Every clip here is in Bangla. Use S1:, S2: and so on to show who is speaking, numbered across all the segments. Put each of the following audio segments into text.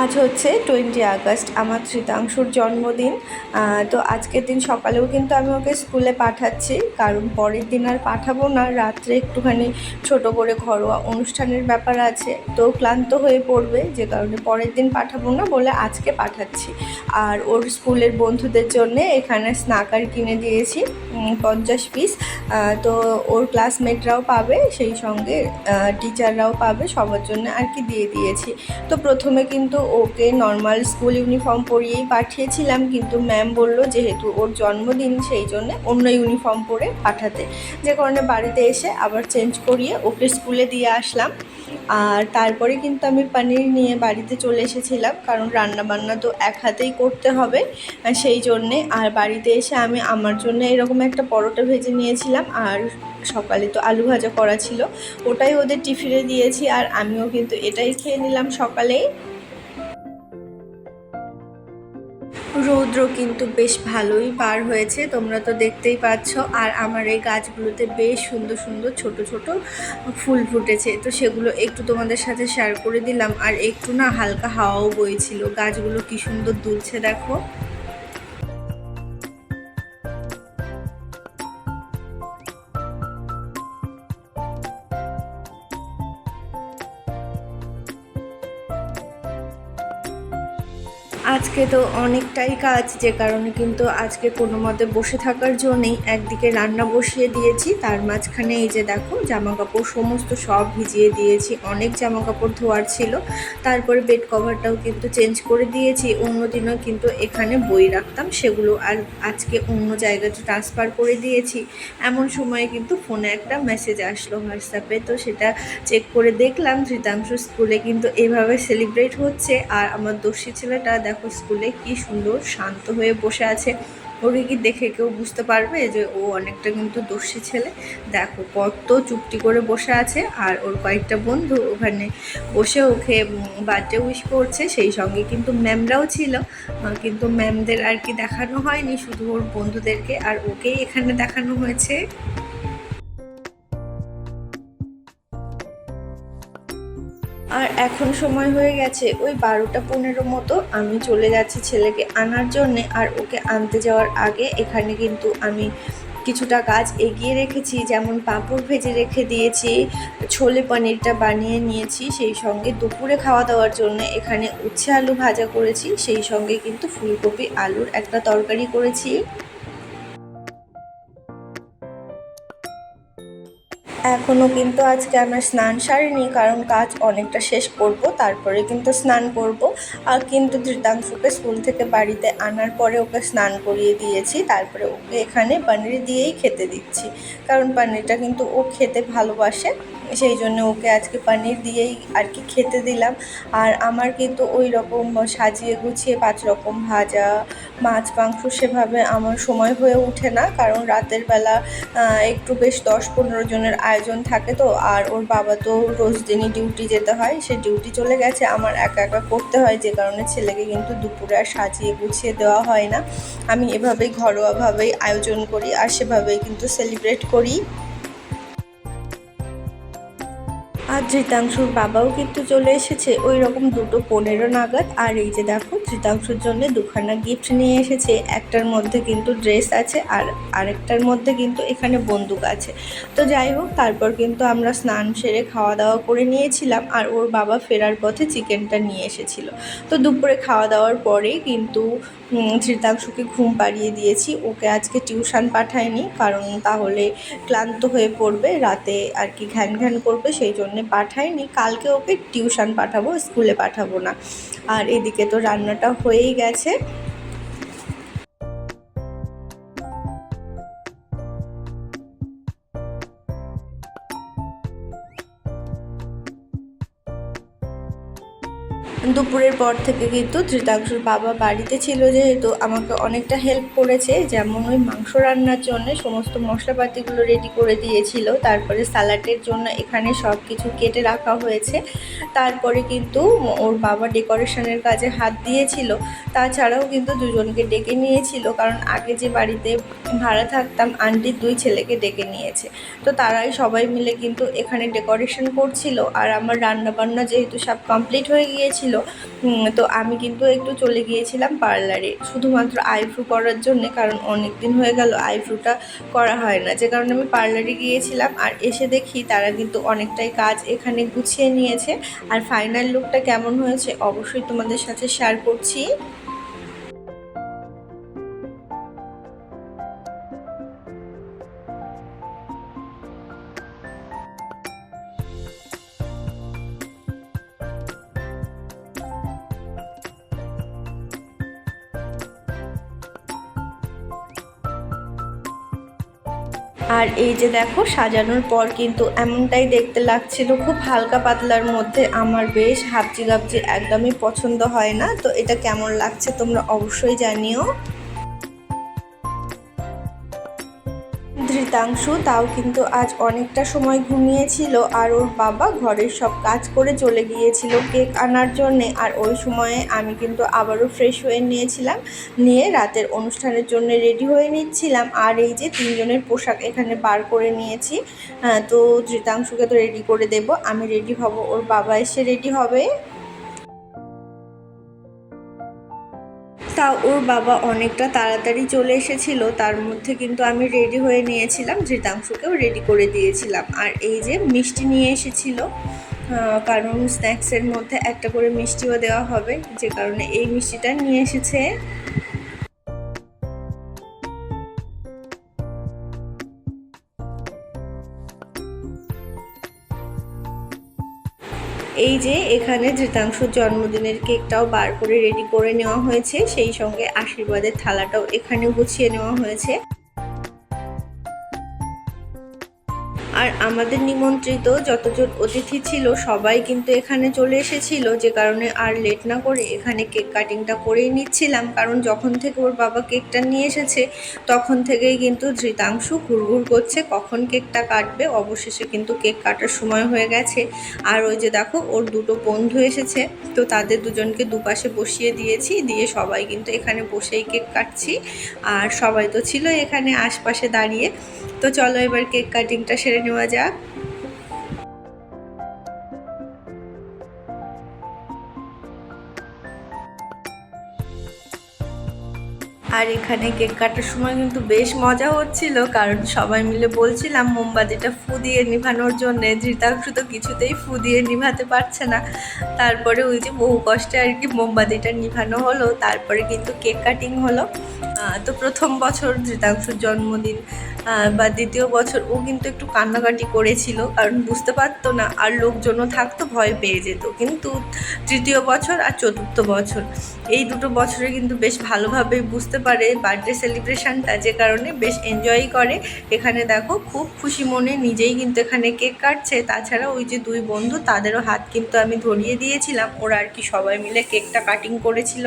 S1: আজ হচ্ছে টোয়েন্টি আগস্ট, আমার শীতাংশুর জন্মদিন। তো আজকের দিন সকালেও কিন্তু আমি ওকে স্কুলে পাঠাচ্ছি, কারণ পরের দিন আর পাঠাবো না। রাত্রে একটুখানি ছোট করে ঘরোয়া অনুষ্ঠানের ব্যাপার আছে, তো ক্লান্ত হয়ে পড়বে, যে কারণে পরের দিন পাঠাবো না বলে আজকে পাঠাচ্ছি। আর ওর স্কুলের বন্ধুদের জন্য এখানে স্নাকার কিনে দিয়েছি পঞ্চাশ পিস। তো ওর ক্লাসমেটরাও পাবে, সেই সঙ্গে টিচাররাও পাবে, সবার জন্য আর কি দিয়ে দিয়েছি। তো প্রথমে কিন্তু ওকে নর্মাল স্কুল ইউনিফর্ম পরিয়েই পাঠিয়েছিলাম, কিন্তু ম্যাম বলল যেহেতু ওর জন্মদিন, সেই জন্য অন্য ইউনিফর্ম পরে পাঠাতে। যে কারণে বাড়িতে এসে আবার চেঞ্জ করিয়ে ওকে স্কুলে দিয়ে আসলাম। আর তারপরে কিন্তু আমি পনির নিয়ে বাড়িতে চলে এসেছিলাম, কারণ রান্না বান্না তো এক হাতেই করতে হবে। সেই জন্যে আর বাড়িতে এসে আমি আমার জন্য এরকম একটা পরোটা ভেজে নিয়েছিলাম, আর সকালে তো আলু ভাজা করা ছিল। ওটাই ওদের টিফিনে দিয়েছি, আর আমিও কিন্তু এটাই খেয়ে নিলাম সকালেই। রৌদ্র কিন্তু বেশ ভালোই পার হয়েছে, তোমরা তো দেখতেই পাচ্ছ। আর আমার এই গাছগুলোতে বেশ সুন্দর সুন্দর ছোট ছোট ফুল ফুটেছে। তো সেগুলো একটু তোমাদের সাথে শেয়ার করে দিলাম। আর একটু না হালকা হাওয়াও বইছিল। গাছগুলো কি সুন্দর দুলছে, দেখো। আজকে তো অনেকটাই কাজ, যে কারণে কিন্তু আজকে কোনো মতে বসে থাকার জন্যেই একদিকে রান্না বসিয়ে দিয়েছি, তার মাঝখানে এই যে দেখো জামা কাপড় সমস্ত সব ভিজিয়ে দিয়েছি, অনেক জামা কাপড় ধোয়ার ছিল, তারপরে বেড কভারটাও কিন্তু চেঞ্জ করে দিয়েছি, অন্য দিনও কিন্তু এখানে বই রাখতাম, সেগুলো আর আজকে অন্য জায়গাতে ট্রান্সফার করে দিয়েছি, এমন সময়ে কিন্তু ফোনে একটা মেসেজ আসলো হোয়াটসঅ্যাপে তো সেটা চেক করে দেখলাম, ধৃতাংশ স্কুলে কিন্তু এভাবে সেলিব্রেট হচ্ছে, আর আমার দোষী ছেলেটা দেখো স্কুলে কি সুন্দর, শান্ত হয়ে বসে আছে। ওকে কি দেখে কেউ বুঝতে পারবে যে ও অনেকটা কিন্তু দোষী ছেলে? দেখো কত চুপটি করে বসে আছে আর ওর কয়েকটা বন্ধু ওখানে বসে ওকে বার্থডে উইশ করছে। সেই সঙ্গে কিন্তু ম্যামরাও ছিল। কিন্তু ম্যামদের আর কি দেখানো হয়নি, শুধু ওর বন্ধুদেরকে। আর ওকেই এখানে দেখানো হয়েছে। আর এখন সময় হয়ে গেছে, ওই বারোটা পনেরো মতো আমি চলে যাচ্ছি ছেলেকে আনার জন্যে আর ওকে আনতে যাওয়ার আগে এখানে কিন্তু আমি কিছুটা কাজ এগিয়ে রেখেছি, যেমন পাঁপড় ভেজে রেখে দিয়েছি, ছোলে পনিরটা বানিয়ে নিয়েছি, সেই সঙ্গে দুপুরে খাওয়া দাওয়ার জন্য এখানে উচ্ছে আলু ভাজা করেছি, সেই সঙ্গে কিন্তু ফুলকপি আলুর একটা তরকারি করেছি। এখনও কিন্তু আজকে আমরা স্নান সারিনি, কারণ কাজ অনেকটা শেষ করব, তারপরে কিন্তু স্নান করব। আর কিন্তু ধৃতাংশুকে স্কুল থেকে বাড়িতে আনার পরে ওকে স্নান করিয়ে দিয়েছি, তারপরে ওকে এখানে পানির দিয়েই খেতে দিচ্ছি। কারণ পানিরটা কিন্তু ও খেতে ভালোবাসে। সেই জন্য ওকে আজকে পনির দিয়েই আর কি খেতে দিলাম। আর আমার কিন্তু ওই রকম সাজিয়ে গুছিয়ে পাঁচ রকম ভাজা, মাছ, মাংস সেভাবে আমার সময় হয়ে ওঠে না। কারণ রাতের বেলা একটু বেশ দশ পনেরো জনের আয়োজন থাকে তো। আর ওর বাবা তো রোজ দিনই ডিউটি যেতে হয়। সে ডিউটি চলে গেছে। আমার একা একা করতে হয়। যে কারণে ছেলেকে কিন্তু দুপুরে আর সাজিয়ে গুছিয়ে দেওয়া হয় না। আমি এভাবেই ঘরোয়াভাবেই আয়োজন করি। আর সেভাবেই কিন্তু সেলিব্রেট করি। আর ধৃতাংশুর বাবাও কিন্তু চলে এসেছে। ওই রকম দুটো পনেরো নাগাদ। আর এই যে দেখো ধৃতাংশুর জন্য দুখানা গিফট নিয়ে এসেছে। একটার মধ্যে কিন্তু ড্রেস আছে আর আরেকটার মধ্যে কিন্তু এখানে বন্দুক আছে। তো যাই হোক, তারপর কিন্তু আমরা স্নান সেরে খাওয়া দাওয়া করে নিয়েছিলাম আর ওর বাবা ফেরার পথে চিকেনটা নিয়ে এসেছিল। তো দুপুরে খাওয়া দাওয়ার পরেই কিন্তু ধৃতাংশুকে ঘুম পাড়িয়ে দিয়েছি। ওকে আজকে টিউশন পাঠায়নি কারণ তাহলে ক্লান্ত হয়ে পড়বে, রাতে আর কি ঘ্যান ঘ্যান করবে, সেই জন্য পাঠাইনি কালকে ওকে টিউশন পাঠাবো স্কুলে পাঠাবো না। আর এদিকে তো রান্নাটা হয়েই গেছে। দুপুরের পর থেকে কিন্তু ধৃতাংশুর বাবা বাড়িতে ছিল যেহেতু আমাকে অনেকটা হেল্প করেছে, যেমন ওই মাংস রান্নার জন্য সমস্ত মশলাপাতিগুলো রেডি করে দিয়েছিল, তারপরে স্যালাডের জন্য এখানে সব কিছু কেটে রাখা হয়েছে, তারপরে কিন্তু ওর বাবা ডেকোরেশনের কাজে হাত দিয়েছিল, তাছাড়াও কিন্তু দুজনকে ডেকে নিয়েছিল, কারণ আগে যে বাড়িতে ভাড়া থাকতাম, আন্টির দুই ছেলেকে ডেকে নিয়েছে, তো তারাই সবাই মিলে কিন্তু এখানে ডেকোরেশন করছিল, আর আমার রান্না বান্না যেহেতু সব কমপ্লিট হয়ে গিয়েছিল তো আমি কিন্তু একটু চলে গিয়েছিলাম পার্লারে, শুধুমাত্র আইফ্রু করার জন্যে, কারণ অনেক দিন হয়ে গেল আইফ্রুটা করা হয় না। যে কারণে আমি পার্লারে গিয়েছিলাম, আর এসে দেখি তারা কিন্তু অনেকটাই কাজ এখানে গুছিয়ে নিয়েছে। আর ফাইনাল লুকটা কেমন হয়েছে, অবশ্যই তোমাদের সাথে শেয়ার করছি। আর এই যে দেখো, সাজানোর পর কিন্তু এমনটাই দেখতে লাগছিল, খুব হালকা পাতলার মধ্যে। আমার বেশ হাবজি গাবজি একদমই পছন্দ হয় না। তো এটা কেমন লাগছে তোমরা অবশ্যই জানিও। ধৃতাংশু, তাও কিন্তু আজ অনেকটা সময় ঘুমিয়েছিল আর ওর বাবা ঘরের সব কাজ করে চলে গিয়েছিল কেক আনার জন্যে। আর ওই সময়ে আমি কিন্তু আবারও ফ্রেশ হয়ে নিয়েছিলাম, নিয়ে রাতের অনুষ্ঠানের জন্য রেডি হয়ে নিচ্ছিলাম। আর এই যে তিনজনের পোশাক এখানে বার করে নিয়েছি তো ধৃতাংশুকে তো রেডি করে দেব, আমি রেডি হব, ওর বাবা এসে রেডি হবে। তা ওর বাবা অনেকটা তাড়াতাড়ি চলে এসেছিল, তার মধ্যে কিন্তু আমি রেডি হয়ে নিয়েছিলাম ধৃতাংশুকেও রেডি করে দিয়েছিলাম। আর এই যে মিষ্টি নিয়ে এসেছিল কারণ স্ন্যাক্সের মধ্যে একটা করে মিষ্টিও দেওয়া হবে, যে কারণে এই মিষ্টিটা নিয়ে এসেছে। এই যে এখানে ধৃতাংশুর জন্মদিনের কেকটাও বার করে রেডি করে নেওয়া হয়েছে, সেই সঙ্গে আশীর্বাদের থালাটাও এখানে গুছিয়ে নেওয়া হয়েছে। আর আমাদের নিমন্ত্রিত যতজন অতিথি ছিল, সবাই কিন্তু এখানে চলে এসেছিল। যে কারণে আর লেট না করে এখানে কেক কাটিংটা করেই নিচ্ছিলাম। কারণ যখন থেকে ওর বাবা কেকটা নিয়ে এসেছে, তখন থেকেই কিন্তু ধৃতাংশু ঘুরঘুর করছে। কখন কেকটা কাটবে? অবশেষে কিন্তু কেক কাটার সময় হয়ে গেছে। আর ওই যে দেখো, ওর দুটো বন্ধু এসেছে। তো তাদের দুজনকে দুপাশে বসিয়ে দিয়েছি। দিয়ে সবাই কিন্তু এখানে বসেই কেক কাটছি। আর সবাই তো ছিল এখানে আশপাশে দাঁড়িয়ে। তো চলো এবার কেক কাটিংটা সেরে নেওয়া যাক আর এখানে কেক কাটার সময় কিন্তু বেশ মজা হচ্ছিল, কারণ সবাই মিলে বলছিলাম, মোমবাতিটা ফু দিয়ে নিভানোর জন্যে। ধৃতাংশ তো কিছুতেই ফু দিয়ে নিভাতে পারছে না। তারপরে ওই যে বহু কষ্টে আর কি মোমবাতিটা নিভানো হলো, তারপরে কিন্তু কেক কাটিং হলো। তো প্রথম বছর ধৃতাংশুর জন্মদিন বা দ্বিতীয় বছর ও কিন্তু একটু কান্নাকাটি করেছিল, কারণ বুঝতে পারতো না, আর লোকজনও থাকতো, ভয় পেয়ে যেত। কিন্তু তৃতীয় বছর আর চতুর্থ বছর, এই দুটো বছরে কিন্তু বেশ ভালোভাবে বুঝতে পারে বার্থডে সেলিব্রেশনটা যে কারণে বেশ এনজয়ই করে। এখানে দেখো খুব খুশি মনে নিজেই কিন্তু এখানে কেক কাটছে। তাছাড়া ওই যে দুই বন্ধু, তাদেরও হাত কিন্তু আমি ধরিয়ে দিয়েছিলাম। ওরা আর কি সবাই মিলে কেকটা কাটিং করেছিল।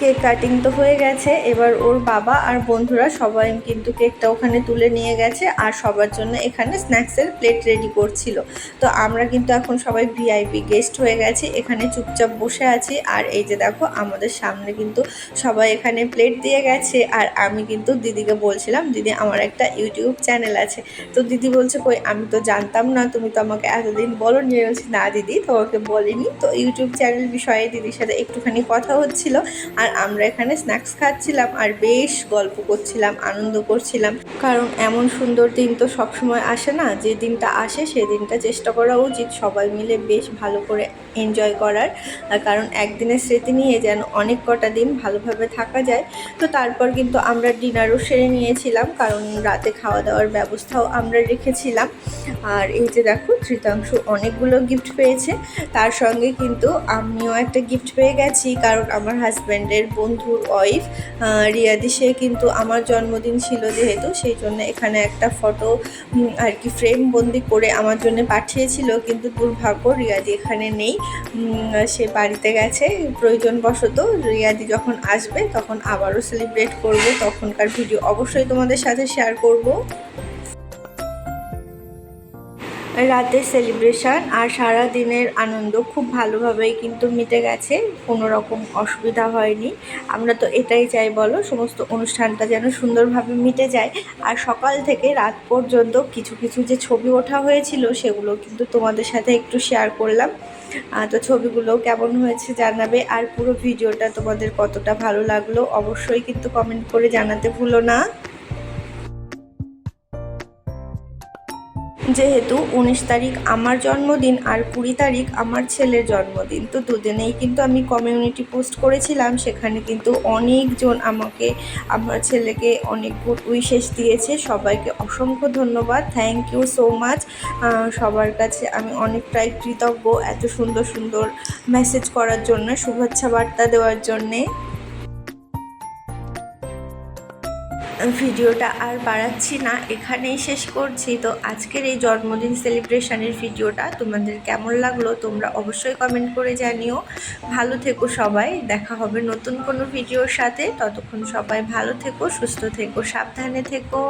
S1: কেক কাটিং তো হয়ে গেছে। এবার ওর বাবা আর বন্ধুরা সবাই কিন্তু কেকটা ওখানে তুলে নিয়ে গেছে আর সবার জন্য এখানে স্ন্যাক্সের প্লেট রেডি করছিল। তো আমরা কিন্তু এখন সবাই ভিআইপি গেস্ট হয়ে গেছে, এখানে চুপচাপ বসে আছি। আর এই যে দেখো, আমাদের সামনে কিন্তু সবাই এখানে প্লেট দিয়ে গেছে। আর আমি কিন্তু দিদিকে বলছিলাম, দিদি, আমার একটা ইউটিউব চ্যানেল আছে। তো দিদি বলছে, কই, আমি তো জানতাম না, তুমি তো আমাকে এতদিন বলো নিয়ে বলছি, না দিদি, তোমাকে বলিনি। তো ইউটিউব চ্যানেল বিষয়ে দিদির সাথে একটুখানি কথা হচ্ছিল। আর আর আমরা এখানে স্ন্যাক্স খাচ্ছিলাম আর বেশ গল্প করছিলাম, আনন্দ করছিলাম। কারণ এমন সুন্দর দিন তো সবসময় আসে না, যে দিনটা আসে সেই দিনটা চেষ্টা করা উচিত সবাই মিলে বেশ ভালো করে এনজয় করার। কারণ একদিনের স্মৃতি নিয়ে যেন অনেক কটা দিন ভালোভাবে থাকা যায়। তো তারপর কিন্তু আমরা ডিনারও সেরে নিয়েছিলাম, কারণ রাতে খাওয়া দাওয়ার ব্যবস্থাও আমরা রেখেছিলাম। আর এই যে দেখো তৃতাংশু অনেকগুলো গিফট পেয়েছে। তার সঙ্গে কিন্তু আমিও একটা গিফট পেয়ে গেছি, কারণ আমার হাজব্যান্ডের বন্ধুর ওয়াইফ রিয়াদি, সে কিন্তু আমার জন্মদিন ছিল যেহেতু, সেই জন্য এখানে একটা ফটো আর কি ফ্রেম বন্দি করে আমার জন্য পাঠিয়েছিল, কিন্তু দুর্ভাগ্য রিয়াদি এখানে নেই। সে বাড়িতে গেছে, প্রয়োজনবশত রিয়াদি যখন আসবে, তখন আবারও সেলিব্রেট করব, তখনকার ভিডিও অবশ্যই তোমাদের সাথে শেয়ার করব। রাতের সেলিব্রেশন আর সারা দিনের আনন্দ খুব ভালোভাবেই কিন্তু মিটে গেছে। কোনো রকম অসুবিধা হয়নি। আমরা তো এটাই চাই বলো, সমস্ত অনুষ্ঠানটা যেন সুন্দরভাবে মিটে যায়। আর সকাল থেকে রাত পর্যন্ত কিছু কিছু যে ছবি ওঠা হয়েছিল, সেগুলো কিন্তু তোমাদের সাথে একটু শেয়ার করলাম। তো ছবিগুলো কেমন হয়েছে জানাবে আর পুরো ভিডিওটা তোমাদের কতটা ভালো লাগল, অবশ্যই কিন্তু কমেন্ট করে জানাতে ভুলো না। যেহেতু উনিশ তারিখ আমার জন্মদিন আর কুড়ি তারিখ আমার ছেলের জন্মদিন, তো দুদিনেই কিন্তু আমি কমিউনিটি পোস্ট করেছিলাম। সেখানে কিন্তু অনেকজন আমাকে, আমার ছেলেকে অনেক গুড উইশেস দিয়েছে। সবাইকে অসংখ্য ধন্যবাদ। থ্যাংক ইউ সো মাচ সবার কাছে আমি অনেকটাই কৃতজ্ঞ এত সুন্দর সুন্দর মেসেজ করার জন্য। শুভেচ্ছা বার্তা দেওয়ার জন্যে। ভিডিওটা আর বাড়াচ্ছি না, এখানেই শেষ করছি। তো আজকের এই জন্মদিন সেলিব্রেশনের ভিডিওটা তোমাদের কেমন লাগল তোমরা অবশ্যই কমেন্ট করে জানিও। ভালো থেকো সবাই, দেখা হবে নতুন কোনো ভিডিওর সাথে। ততক্ষণ সবাই ভালো থেকো, সুস্থ থেকো, সাবধানে থেকো।